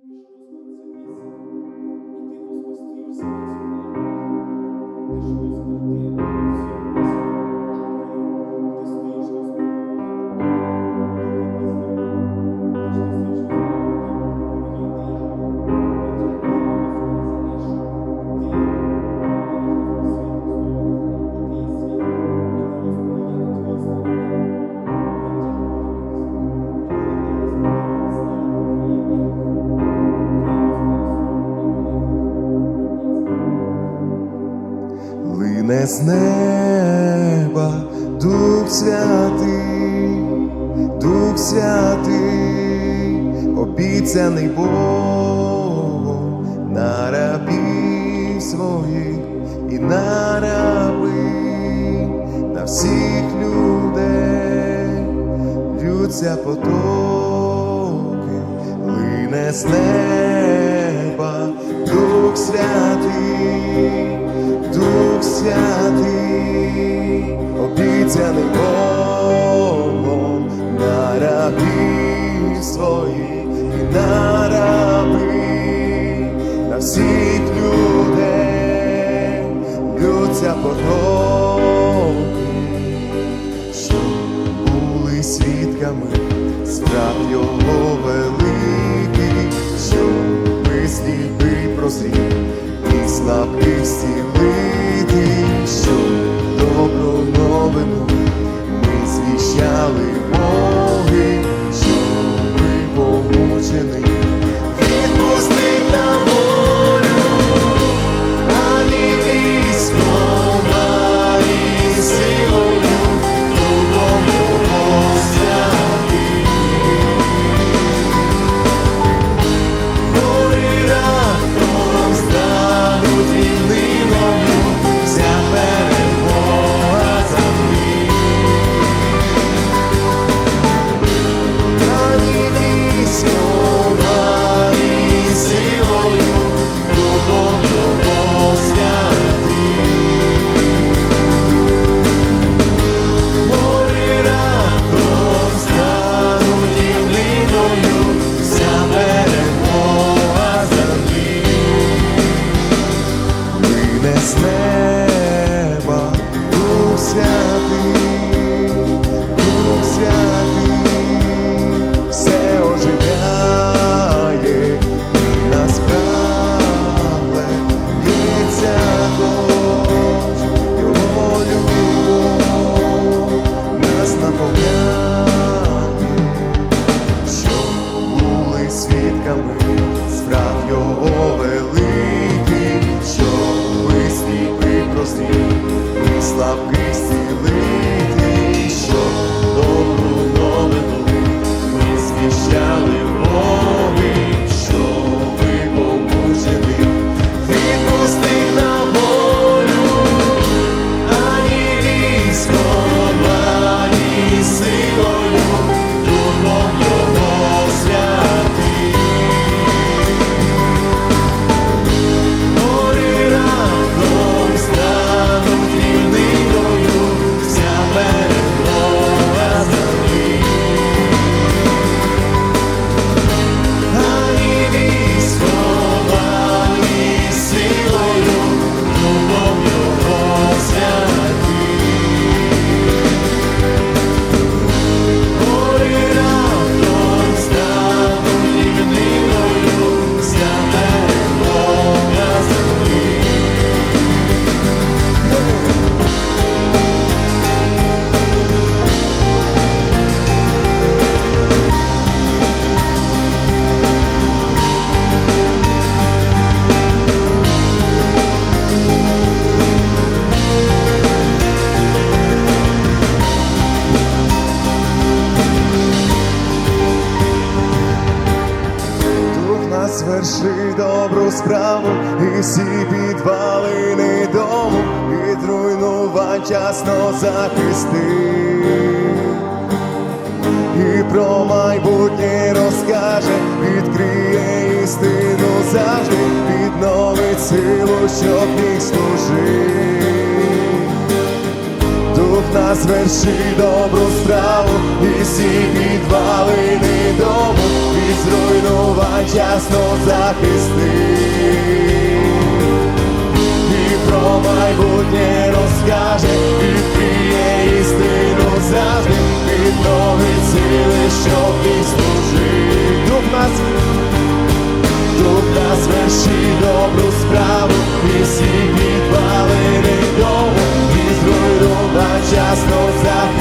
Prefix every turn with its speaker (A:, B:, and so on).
A: Ти що Лине з неба Дух Святий, Дух Святий, обіцяний Богом на рабів своїх і на раби, на всіх людей ллються потоки, лине з неба Дух Святий. Обіцяний Богом на рабів своїх і на раби, на всіх людей лються потоки, що були свідками справ його великих, що ми сліпий прозрів і слабких зцілити, храму, і всі підвалини дому, від руйнувань часно захисти, і про майбутнє розкаже, відкриє істину завжди, відновить силу, щоб їх служив. Дух нас вершить добру страву, і всі підвалини дому ясно захистив, і про майбутнє розкаже, відкриє істину завжди, відновить сили, щоб і служить Дух нас, дух нас вершить добру справу, і всі підвалини дому, і зруйнувань ясно захисти.